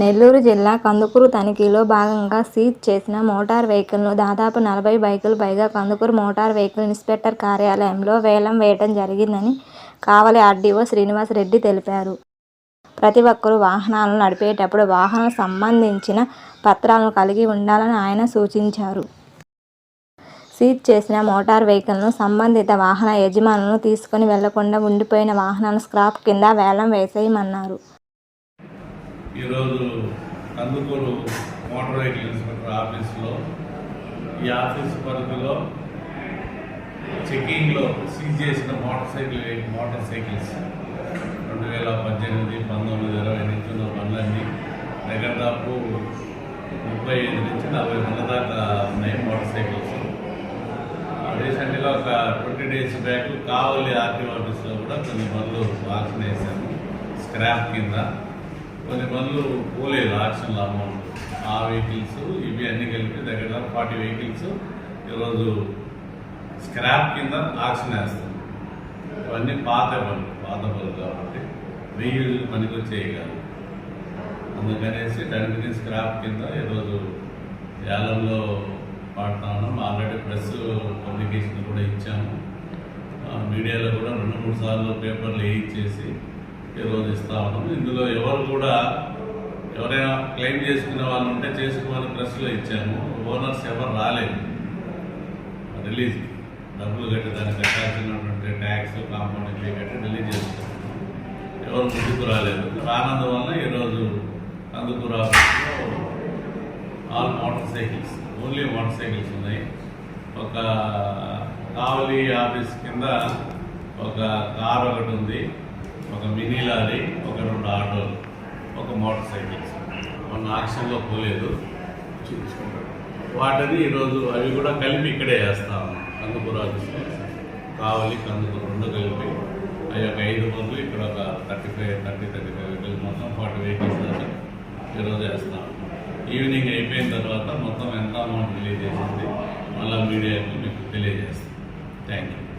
నెల్లూరు జిల్లా కందుకూరు తనిఖీలో భాగంగా సీజ్ చేసిన మోటార్ వెహికల్ను దాదాపు నలభై బైకులు పైగా కందుకూరు మోటార్ వెహికల్ ఇన్స్పెక్టర్ కార్యాలయంలో వేలం వేయటం జరిగిందని కావలి ఆర్డీఓ శ్రీనివాస్ రెడ్డి తెలిపారు. ప్రతి ఒక్కరూ వాహనాలను నడిపేటప్పుడు వాహనం సంబంధించిన పత్రాలను కలిగి ఉండాలని ఆయన సూచించారు. సీజ్ చేసిన మోటార్ వెహికల్ను సంబంధిత వాహన యజమానులను తీసుకొని వెళ్ళకుండా ఉండిపోయిన వాహనాలను స్క్రాప్ కింద వేలం వేసేయమన్నారు. ఈరోజు కందుకూరు మోటార్ వెహికల్ ఇన్స్పెక్టర్ ఆఫీస్లో ఈ ఆఫీస్ పరిధిలో చెకింగ్లో సీజ్ చేసిన మోటార్ సైకిల్ మోటార్ సైకిల్స్. రెండు వేల పద్దెనిమిది పంతొమ్మిది ఇరవై నుంచి ఉన్న పనులన్నీ దగ్గర దాపు ముప్పై ఐదు నుంచి నలభై వందల దాకా ఉన్నాయి మోటార్ సైకిల్స్. రీసెంట్గా ఒక twenty days back Kavali RT ఆఫీస్లో కూడా కొన్ని పనులు ఆక్షన్ వేశాను స్క్రాప్ కింద. కొన్ని పనులు పోలేదు ఆక్షన్ల అమౌంట్ ఆ వెహికల్స్ ఇవి అన్ని కలిపి దగ్గర ఫార్టీ వెహికల్స్ ఈరోజు స్క్రాప్ కింద ఆక్షన్ వేస్తాం. ఇవన్నీ పాత పనులు పాత పనులు కాబట్టి వెయ్యి పనికి వచ్చేయగలరు అందుకనేసి దానికి స్క్రాప్ కింద ఈరోజు యాలంలో పాడుతా ఉన్నాం. ఆల్రెడీ ప్రెస్ కమ్యూనికేషన్ కూడా ఇచ్చాము. మీడియాలో కూడా రెండు మూడు సార్లు పేపర్లు వేయించేసి ఈరోజు ఇస్తా ఉన్నాం ఇందులో ఎవరు కూడా ఎవరైనా క్లెయిమ్ చేసుకునే వాళ్ళు ఉంటే చేసుకోమని ప్రెస్లో ఇచ్చాము. ఓనర్స్ ఎవరు రాలేదు. రిలీజ్ డబ్బులు కట్టి దానికి కట్టాల్సినటువంటి ట్యాక్స్ కాంపౌండ్ ఇవి కట్టి రిలీజ్ చేస్తాం ఎవరు ముందుకు రాలేదు. రానందువల్ల ఈరోజు అందుకు ఆఫీస్లో all motorcycles only motorcycles ఉన్నాయి. ఒక కావలి ఆఫీస్ కింద ఒక కార్ ఒకటి ఉంది. ఒక మినీ ఒక రెండు ఆటోలు ఒక మోటార్ సైకిల్స్ మొన్న ఆక్షన్లో పోలేదు. చూపించుకుంటాం వాటిని ఈరోజు అవి కూడా కలిపి ఇక్కడే వేస్తాం కందుకూరు ఆఫీస్లో. కావాలి కందుకూరు రెండు కలిపి. అవి ఒక ఐదు రోజులు ఇక్కడ ఒక thirty five thirty thirty five vehicles మొత్తం ఫార్టీ వెహికల్స్ దాకా ఈరోజు వేస్తాం ఈవినింగ్ అయిపోయిన తర్వాత మొత్తం ఎంత అమౌంట్ తెలియజేసింది మళ్ళీ మీడియాకి మీకు తెలియజేస్తాం. Thank you